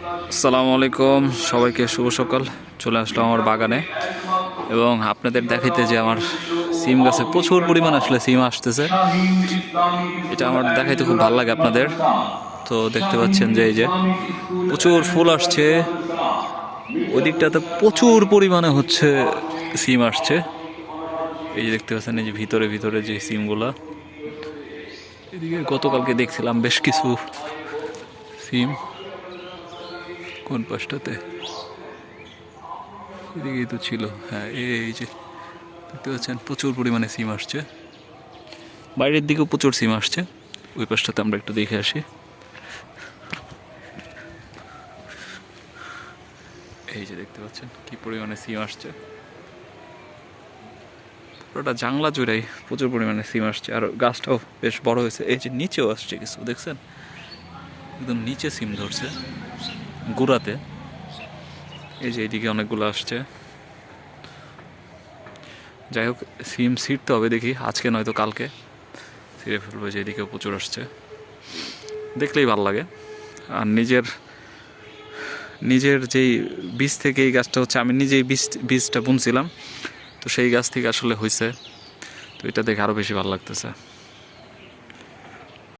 আসসালামু আলাইকুম, সবাইকে শুভ সকাল। চলে আসলাম আমার বাগানে। এবং আপনাদের দেখাইতে যে আমার সিম গাছে প্রচুর পরিমাণ আসলে সিম আসতেছে। এটা আমার দেখাইতে খুব ভালো লাগে আপনাদের। তো দেখতে পাচ্ছেন যে এই যে প্রচুর ফুল আসছে। ওই দিকটাতে প্রচুর পরিমাণে হচ্ছে সিম আসছে। এই যে দেখতে পাচ্ছেন, এই যে ভিতরে ভিতরে যে সিমগুলা। এদিকে গতকালকে দেখছিলাম বেশ কিছু সিম। কোন পাশটাতে? এদিকেই তো ছিল। হ্যাঁ এই যে, দেখতে পাচ্ছেন, প্রচুর পরিমাণে সিম আসছে। বাইরের দিকেও প্রচুর সিম আসছে। ওই পাশটাতে আমরা একটু দেখে আসি। এই যে, দেখতে পাচ্ছেন, কি পরিমাণে সিম আসছে। পুরোটা জাংলা জুড়াই প্রচুর পরিমাণে সিম আসছে। আর গাছটাও বেশ বড় হয়েছে। এই যে, নিচেও আসছে কিছু, দেখছেন? একদম নিচে সিম ধরছে। গুড়াতে। এই যে এইদিকে অনেকগুলো আসছে। যাই হোক, সিম ছিঁড়তে হবে দেখি, আজকে নয়তো কালকে। ছিঁড়ে ফেলব যে এদিকেও প্রচুর আসছে। দেখলেই ভালো লাগে। আর নিজের নিজের যেই বীজ থেকে এই গাছটা হচ্ছে, আমি নিজেই বীজ, বীজটা বুনছিলাম। তো সেই গাছ থেকে আসলে হয়েছে তো এটা দেখে আরও বেশি ভালো লাগতেছে।